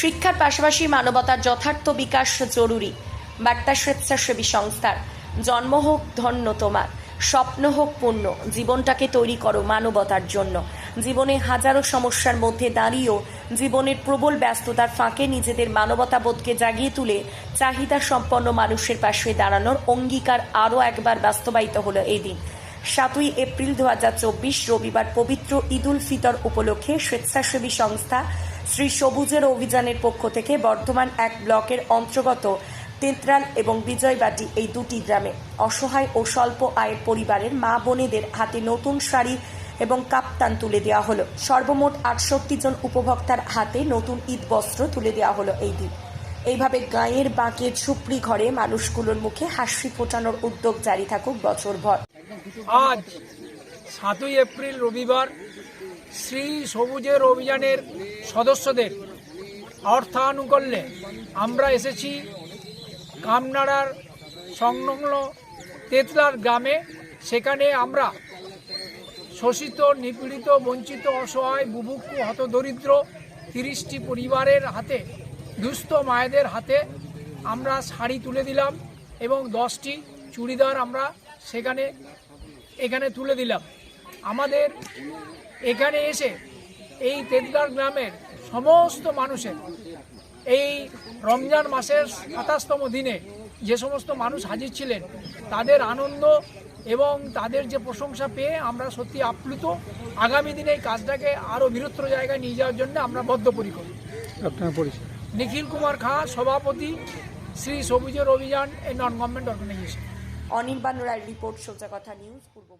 শিক্ষার পাশাপাশি মানবতার যথার্থ বিকাশ জরুরি। বার্তা স্বেচ্ছাসেবী সংস্থার, জন্ম হোক ধন্য তোমার, স্বপ্ন হোক পূর্ণ জীবনটাকে তৈরি করো মানবতার জন্য। জীবনে হাজারো সমস্যার মধ্যে দাঁড়িয়েও জীবনের প্রবল ব্যস্ততার ফাঁকে নিজেদের মানবতাবোধকে জাগিয়ে তুলে চাহিদা সম্পন্ন মানুষের পাশে দাঁড়ানোর অঙ্গীকার আরও একবার বাস্তবায়িত হলো এই দিন। সাতই এপ্রিল দু হাজার চব্বিশ রবিবার পবিত্র ঈদুল ফিতর উপলক্ষে স্বেচ্ছাসেবী সংস্থা শ্রী সবুজের অভিযানের পক্ষ থেকে বর্ধমান এক ব্লকের অন্তর্গত তেঁতরাল এবং বিজয়বাটি এই দুটি গ্রামে অসহায় ও স্বল্প আয়ের পরিবারের মা বোনেদের হাতে নতুন শাড়ি এবং কাপ্তান তুলে দেওয়া হলো। সর্বমোট আটষট্টি জন উপভোক্তার হাতে নতুন ঈদ বস্ত্র তুলে দেওয়া হলো এই দিন। এইভাবে গায়ের বাঁকের ঝুপড়ি ঘরে মানুষগুলোর মুখে হাসি ফোটানোর উদ্যোগ জারি থাকুক বছরভর। আজ সাতই এপ্রিল রবিবার শ্রী সবুজের অভিযানের সদস্যদের অর্থানুকূল্যে আমরা এসেছি কামনাড়ার সংলগ্ন তেতলার গ্রামে। সেখানে আমরা শোষিত, নিপীড়িত, বঞ্চিত, অসহায়, বুভুক্ষু, হতদরিদ্র তিরিশটি পরিবারের হাতে, দুস্থ মায়েদের হাতে আমরা শাড়ি তুলে দিলাম এবং দশটি চুড়িদার আমরা সেখানে, এখানে তুলে দিলাম। আমাদের এখানে এসে এই তেতলার গ্রামের সমস্ত মানুষের এই রমজান মাসের সাতাশতম দিনে যে সমস্ত মানুষ হাজির ছিলেন তাদের আনন্দ এবং তাদের যে প্রশংসা পেয়ে আমরা সত্যি আপ্লুত। আগামী দিনে এই কাজটাকে আরও বৃহত্তর জায়গায় নিয়ে যাওয়ার জন্য আমরা বদ্ধপরিকর। আপনার পরিচয়। নিখিল কুমার খাঁ সভাপতি শ্রী সবুজের অভিযান a non government organisation Anirban Roy report সোজা কথা নিউজ পূর্ব